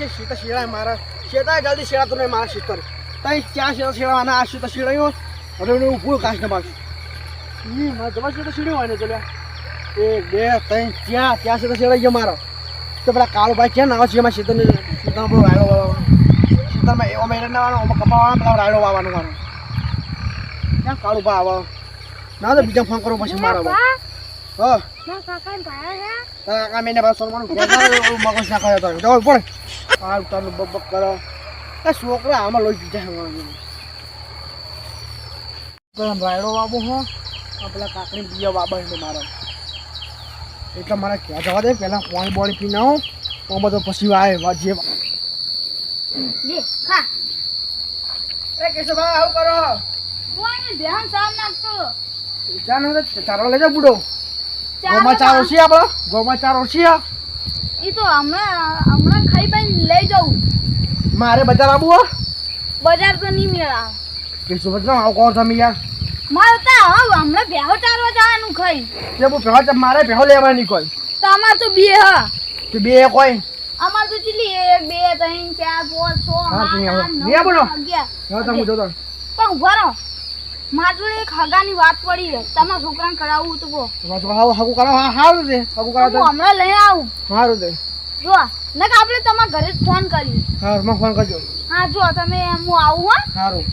છે શીત શીળા મારા શેતા જલ્દી શેડાતું નહીં મારા શીતર તઈ ત્યાં શેતા શેડાવાના આ શીત શીળાયો હવે હું ઊભું કાશ ને પાછું હમ મારે જવા શીત શીળ્યો હોય ને ચલ્યા એક બે ત્રણ ત્યાં ત્યાં શીત શેળાઈ ગયો મારો. તો પેલા કાળુભાઈ ક્યાં નાવા છે એમાં શીતળને શીતર બહુ રાયડો વાળવાનો. શીતળમાં એવો મહિના નાવાનો ઓમાં કપાવાનો પેલા રાયડો વાવવાનો મારો. ક્યાં કાળુભા આવો? ના તો બીજા ફોન કરો પછી મારો હા. કાકા મેં સોનવાનું મગજ ના કર્યો તો. જવો પડે આ ઉતારનું બક કરો એ છોકરા આમાં લઈ દીધા રાયડો બાબો હો પેલા કાકડી બીજા બાબા એટલે મારો એટલે મારે ક્યાં જવા દે પહેલાં પાણી બોણી પી આવું તો બધો પછી આવે જે ચારવા લઈ જાઓ બુડો ગોમાં ચાર ઓછી આપણો ગોમાં ચાર ઓછી આ ઈ તો હમણાં હમણાં ખાઈ પાઈને લઈ જાઉં. મારે બજાર આવું હો. બજાર તો નહીં મેળા. કેશવભાઈ આવું કહો તમે યાર? મારે તો હવે હમણાં ભેહો ચારવા જવાનું ખાઈ. તે હું પહેલા મારે પહેલો લેવાની કોઈ. તો તો બે હા. તે બે કોઈ? અમાર તો ચીલી એક બે ત્રણ ચાર પાંચ છ સાત, આઠ, નવ. અગિયાર. પણ ઊભા રહો. મારે એક હગાની વાત પડી છે. તમારા છોકરાને કરાવવું તો કહો. તમારે તો હાવ હાગું હા સારું છે હાગું કરો હું હમણાં લઈ આવું. સારું છે જો નક આપણે તમારા ઘરે ફોન કરી હા મને ફોન કરજો. હા જો તમે હું આવું હા. સારું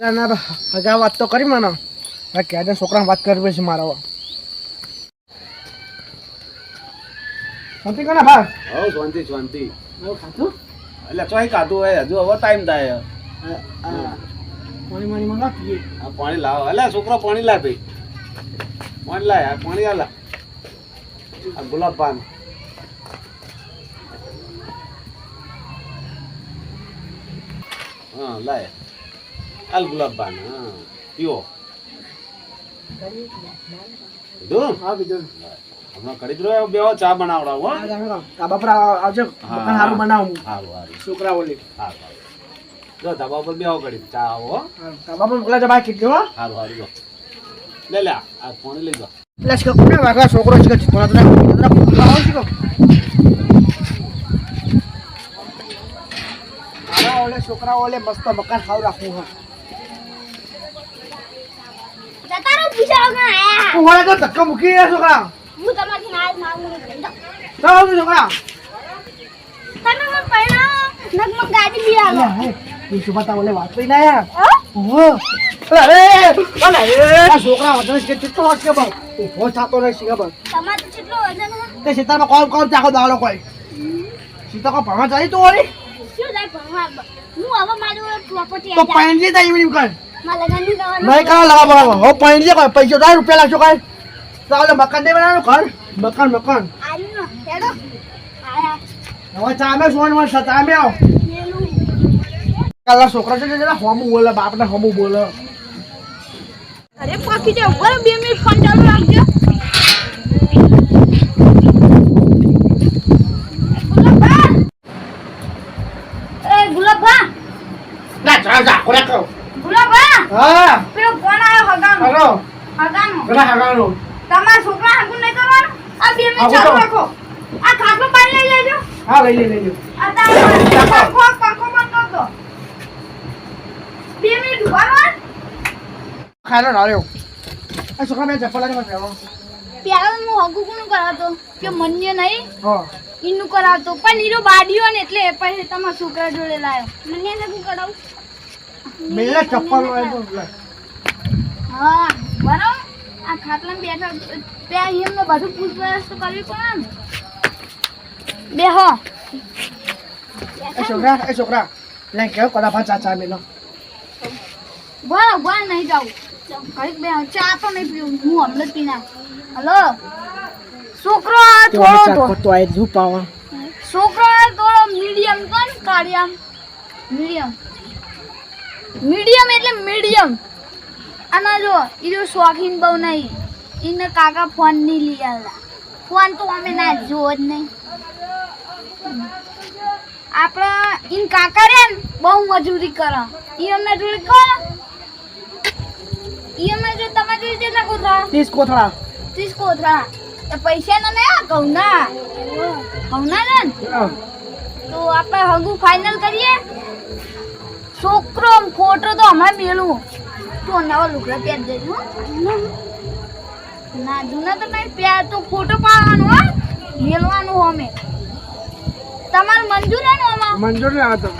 ના ના હગા વાત તો કરી મને. ક્યારે છોકરા વાત કરવી છે મારા શાંતિ કોના ભાઈ શાંતિ શાંતિ. ખાતું એટલે ચોઈ હજુ હવે ટાઈમ થાય. પાણી માણી મંગા પીએ આ પાણી લાવો. એટલે છોકરો પાણી લાય ભાઈ. પાણી લાય આ પાણી આલા. આ ગુલાબ પાન. હા લાય. હાલ ગુલાબ પાન હા. પીવો. કીધું હા બીજું હમણાં કરી રહ્યો બેવો ચા બનાવડાવો હો. ધાબા પર આવજો. સારું બનાવું. સારું સારું છોકરા ઓલી સારું સારું જો ધાબા ઉપર બેવો કરી ચા આવો હો. ધાબા પર મોકલા જમા કીધું હો હારું હારું જો લે લે આ ફોન લઈ જો એટલે છે કોને વાગા છોકરો છે કે થોડા થોડા થોડા તને ફૂલાવો છે કો ઓલે છોકરા ઓલે મસ્ત મકાન ખાવ રાખવું હા. જતા પૂછા વગર આયા. તું તો ધક્કા મૂકી રહ્યા છોકરા. હું તમારથી ના જ ચાલો છોકરા. તમે મને પહેલા નગમાં ગાડી બી આલો એ સુભાતા ઓલે વાત કરી ના યાર? ઓહો. અરે અરે આ છોકરા વધારે છે કેટલો કે બસ ઊભો થતો નહીં છે ખબર તમારે તો કેટલો વજન હે? તે સીતામાં કોણ કોણ ચાખો દાડો કોઈ. સીતા કો ભણવા જાય તું ઓલી શું જાય ભણવા? હું હવે મારું પ્રોપર્ટી તો પાણી જાય એવી કર. નહીં કરા લગા બરાબર હો પાણી કોઈ પૈસા જાય રૂપિયા લાગશો કઈ? તો ઓલે મકાન દે બનાવવાનું ઘર? મકાન. હવે ચામે ચામે આવ. કાલા છોકરા છે જરા હોમું બોલે બાપને હોમું બોલે? અરે પાકી જાવ બરો બે મિનિટ ફોન ચાલુ રાખજો. ના હા. પેલો ફોન આવ્યો ઊભા રહો નાળ્યો આ છોકરા મેં ચપ્પલ લાગે મને પેલા હું હગુ કોનું કરાવતો? કે મન્ય નહીં? હા. ઈનું કરાવતો. પણ ઈરો બાડીઓ ને એટલે પછી તમારા છોકરા જોડે લાયો. મને નતું કરાવું? મેલે ચપ્પલ લાગ્યો લે હા બરાબર. આ ખાટલામાં બેઠા ત્યાં એમને બધું પૂછપરછ તો કરવી ને. બે હો એ છોકરા એ છોકરા. લે કેવો કદા પા ચાચા મેલો. બરાબર બરાબર નહીં જાઉં. ઘડીક બે ચા તો નહીં પીવું. હું હમણાં જ પીના હલો? છોકરો આ થોડો તો આઈ ધૂપ પાવા છોકરો આ થોડો મીડિયમ કોણ કાળિયામ. મીડિયમ મીડિયમ એટલે મીડિયમ આના જો એ જો શોખીન બહુ નહીં. એને કાકા ફોન નહીં લઈ આવ્યા ફોન તો અમે ના જોવો જ નહીં. આપણા ઇન કાકા રે બહુ મજૂરી કરે. ઈ અમને જોડે કહો ઈ અમને જો તમારી જોડે કેટલા કોથળા ત્રીસ કોથળા. ત્રીસ કોથળા. એ પૈસા ના ને ઘઉંના? ઘઉંના ને? તો આપણે હગું ફાઇનલ કરીએ. છોકરો ફોટો તો અમારે મેલું. તો નવા લુગડા પહેર દેજો. ના જૂના તો નહીં પહેર તો ફોટો પાડવાનો હા. મેલવાનું અમે. તમારું મંજૂર હે ને આમાં? મંજૂર ના તો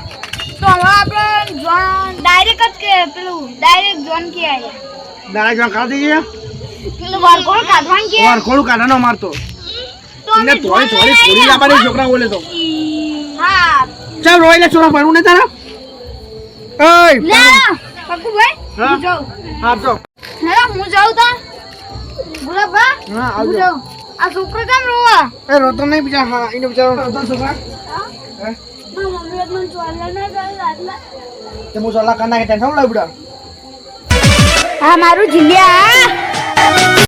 હવે આપણે જોન ડાયરેક્ટ જ કે પેલું ડાયરેક્ટ જોન કે આયા દાડા જવા કાઢી ગયા વારખોડું કાઢવાનું કે? વાર કાઢવાનો મારતો તો. એને થોડી થોડી થોડી લાવવાની છોકરા બોલે તો. હા. ચાલ રોઈ લે છોરા ભણવું ને તારા. ઓય લે પક્કુભાઈ હા? હું જાઉં. હા જો. ના હું જાઉં તા. ગુલાબા હા આવજો. આ છોકરો કેમ રોવા? એ રોતો નહીં બીજા હા એને બિચારો. રોતો છોકરા. હે? મમ્મી મને ચોલા ના ગયેલા આટલા તે મુ સોલા કરના કે ટેન્શન લઈ બડા? આ મારું જીલ્યા.